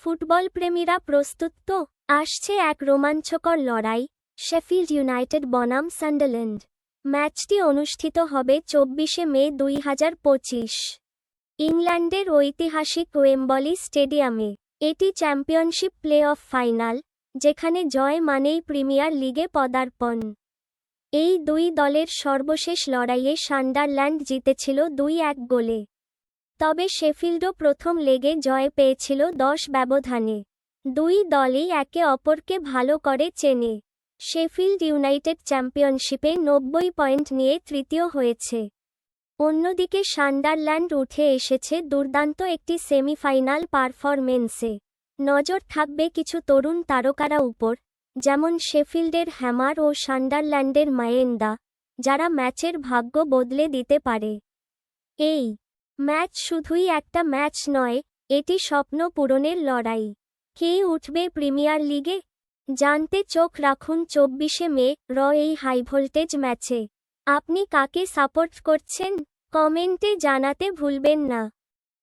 Football প্রেমীরা প্রস্তুত তো? আসছে এক রোমাঞ্চকর লড়াই শেফিল্ড ইউনাইটেড বনাম সান্ডারল্যান্ড ম্যাচটি অনুষ্ঠিত হবে চব্বিশে মে দুই হাজার পঁচিশ। ইংল্যান্ডের ঐতিহাসিক ওয়েম্বলি স্টেডিয়ামে। এটি চ্যাম্পিয়নশিপ প্লে অফ ফাইনাল, যেখানে জয় মানেই প্রিমিয়ার লিগে পদার্পণ। এই দুই দলের সর্বশেষ লড়াইয়ে সান্ডারল্যান্ড জিতেছিল দুই এক গোলে। তবে শেফিল্ডও প্রথম লেগে জয় পেয়েছিল দশ ব্যবধানে। দুই দলই একে অপরকে ভালো করে চেনে। শেফিল্ড ইউনাইটেড চ্যাম্পিয়নশিপে নব্বই পয়েন্ট নিয়ে তৃতীয় হয়েছে। অন্যদিকে সান্ডারল্যান্ড উঠে এসেছে দুর্দান্ত একটি সেমিফাইনাল পারফরমেন্সে নজর থাকবে কিছু তরুণ তারকারা উপর, যেমন শেফিল্ডের হ্যামার ও সান্ডারল্যান্ডের মায়েন্দা, যারা ম্যাচের ভাগ্য বদলে দিতে পারে। এই ম্যাচ শুধুই একটা ম্যাচ নয়, এটি স্বপ্ন পূরণের লড়াই। কে উঠবে প্রিমিয়ার লিগে? জানতে চোখ রাখুন চব্বিশে মে, র এই হাইভোল্টেজ ম্যাচে। আপনি কাকে সাপোর্ট করছেন? কমেন্টে জানাতে ভুলবেন না।